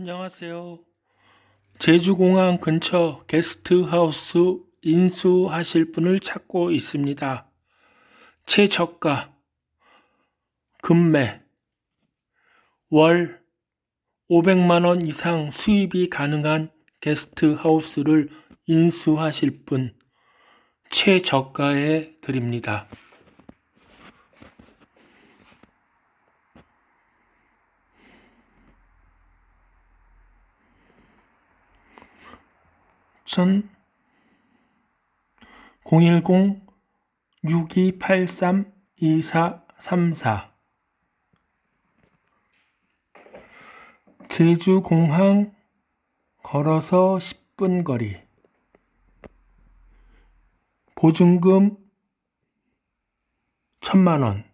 안녕하세요. 제주공항 근처 게스트하우스 인수하실 분을 찾고 있습니다. 최저가, 금매, 월 500만원 이상 수입이 가능한 게스트하우스를 인수하실 분, 최저가에 드립니다. 010-6283-2434 제주공항 걸어서 10분 거리. 보증금 1000만원.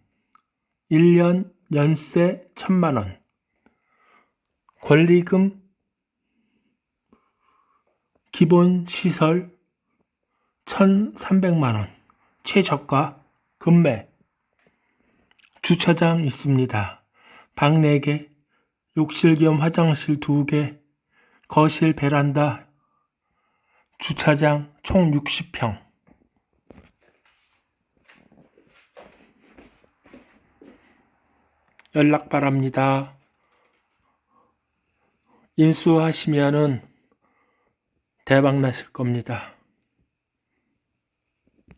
1년 연세 1000만원. 권리금 기본 시설 1,300만원, 최저가, 금매, 주차장 있습니다. 방 4개, 욕실 겸 화장실 2개, 거실 베란다, 주차장 총 60평. 연락 바랍니다. 인수하시면은 대박 나실 겁니다.